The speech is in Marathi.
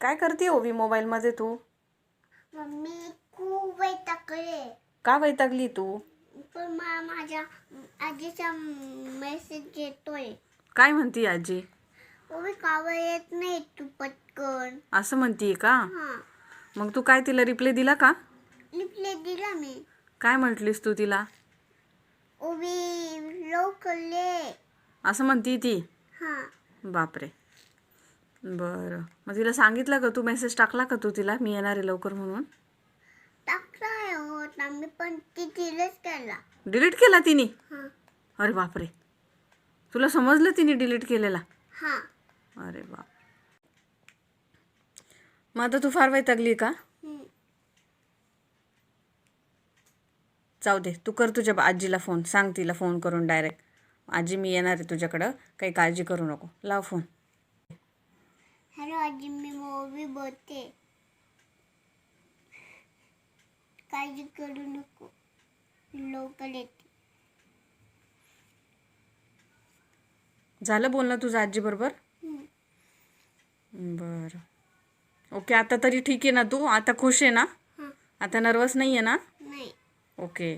काय करते ओवी मोबाईलमध्ये तू? मम्मी खूप वैतागले. का वैतागली तू? पण माझ्या आजीचा मेसेज येतोय. काय म्हणती आजी? ओवी कावर येत नाही तू पटकन? असं म्हणतीये का? हा. मग तू काय तिला रिप्लाय दिला का? लिपले दिला मी. काय म्हटलीस तू तिला? ओवी लवकर ये. असं म्हणती ती? हा. बापरे. बरं. मग तिला सांगितलं का? तू मेसेज टाकला का तू तिला? मी येणार आहे लवकर म्हणून. टाकलाय होता मी पण ती डिलीट केला. डिलीट केला तिने? हा. अरे बापरे. तुला समजलं तिने डिलीट केलेला? हा. अरे बाप. मग आता तू फार वैतागली का. जाऊ दे. तू कर तुझ्या आजीला फोन सांग तिला फोन करून डायरेक्ट आजी मी येणार आहे तुझ्याकडं. काही काळजी करू नको. लाव फोन आजी मी मूवी बोलते काळजी करू नको. लवकर येते. झालं बोलणं तुझं आजीबरोबर हम्म. बरं. ओके आता तरी ठीक आहे ना तू? आता खुश आहे ना? आता नर्वस नाही आहे ना? नाही. ओके.